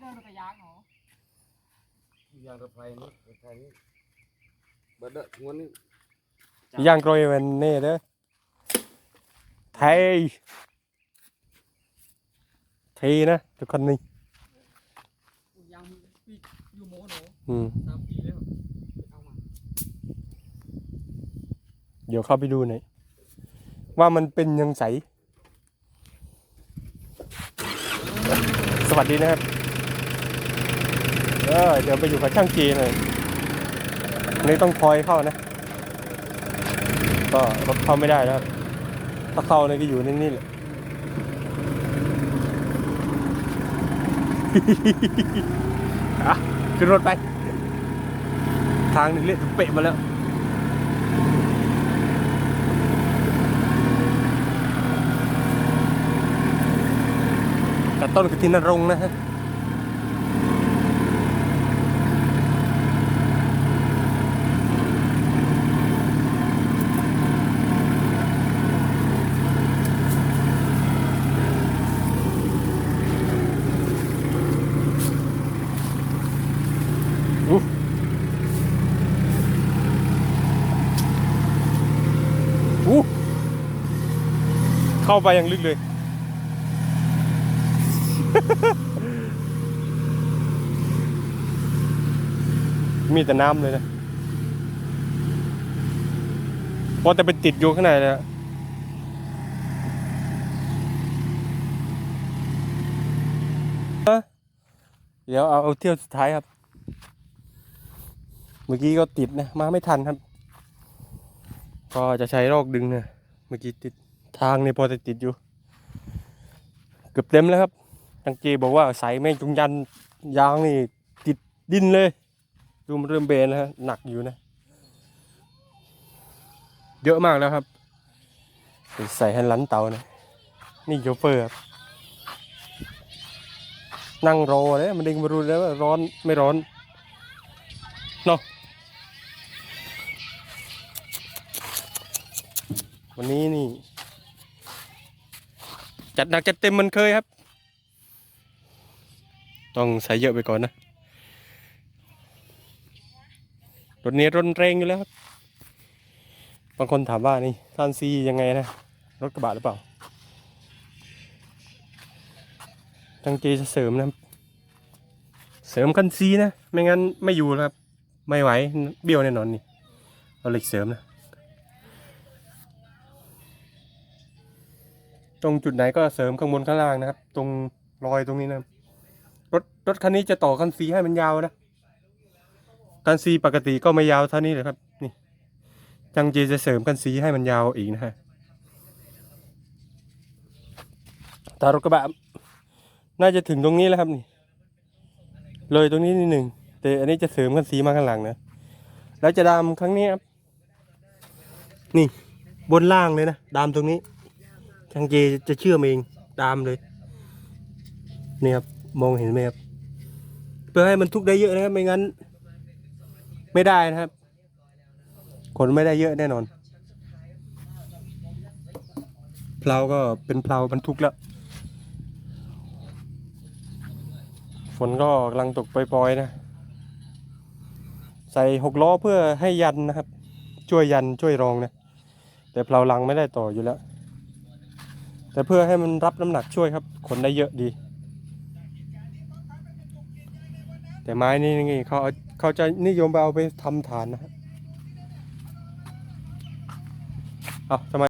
เดินกระยางเหรอยางกระไพนี่กระไพนี่บัดเดะงวนนี่ย่างกรอยเวนเน่เด้อไทยไทยนะทุกคนนี่ยางปีกอยู่โมโนอืมสามปีแล้วเอามา เดี๋ยวเข้าไปดูหน่อยว่ามันเป็นยังไงสวัสดีนะครับ เออเดี๋ยวไปอยู่กับช่างจีหน่อยอันนี้ต้องคอยเข้านะ ก็รถเข้าไม่ได้นะถ้าเข้าเนี่ยก็อยู่ในนี่แหละอะขึ้นรถไป ทางนี่เละเปะมาแล้วกับต้นกระถินนรงนะฮะ เข้าไปอย่างลึกเลย มีแต่น้ำเลยนะพอแต่ไปติดอยู่ข้างในเลยอะเดี๋ยวเอาเอาเที่ยวสุดท้ายครับ เมื่อกี้ก็ติดนะ มาไม่ทันครับ ก็จะใช้รอกดึงนะ เมื่อกี้ติดทางนี่พอจะติดอยู่ เกือบเต็มแล้วครับตังเจบอกว่าใส่แม่งจงยันยางนี่ ติดดินเลย ดูมันเริ่มเบนแล้วฮะหนักอยู่นะ เยอะมากแล้วครับ ใส่ให้ลันเตานะนี่โชเฟอร์ครับนั่งรอเลยมันด้งมารู้แล้วว่าร้อนไม่ร้อน วันนี้นี่ จัดหนักจัดเต็มเหมันเคยครับ ต้องใส่เยอะไปก่อนนะรถนี้รนแรงอยู่แล้วครับ บางคนถามว่านี่ท่านซียังไงนะ รถกระบะหรือเปล่าตั้งใจจะเสริมนะเสริมคันซีนะ ไม่งั้นไม่อยู่แล้วครับ ไม่ไหวเบี้ยวแน่นอนนี่ เอาเหล็กเสริมนะ ตรงจุดไหนก็เสริมข้างบนข้างล่างนะครับ ตรงรอยตรงนี้นะรถรถคันนี้จะต่อคันซีให้มันยาวนะคันซีปกติก็ไม่ยาวเท่านี้เลยครับนี่จังเจจะเสริมคันซีให้มันยาวอีกนะฮะแตารถกระบะน่าจะถึงตรงนี้แล้วครับนี่ เลยตรงนี้นิดหนึ่งแต่อันนี้จะเสริมคันซีมาข้างหลังนะแล้วจะดามครั้งนี้ครับนี่บนล่างเลยนะดามตรงนี้ จังเจจะเชื่อมเองดามเลยนี่ครับมองเห็นไหมครับเพื่อให้มันทุกได้เยอะนะครับไม่งั้น ไม่ได้นะครับ คนไม่ได้เยอะแน่นอนเพลาก็เป็นเพลาบรรทุกแล้วฝนก็กำลังตกปล่อยๆนะ ใส่หกล้อเพื่อให้ยันนะครับ ช่วยยันช่วยรองนะ แต่เพลาลังไม่ได้ต่ออยู่แล้ว แต่เพื่อให้มันรับน้ำหนักช่วยครับ ขนได้เยอะดี แต่ไม้นี่นี่เขาเขาจะนิยมไปเอาไปทำฐานนะครับเอาทำไม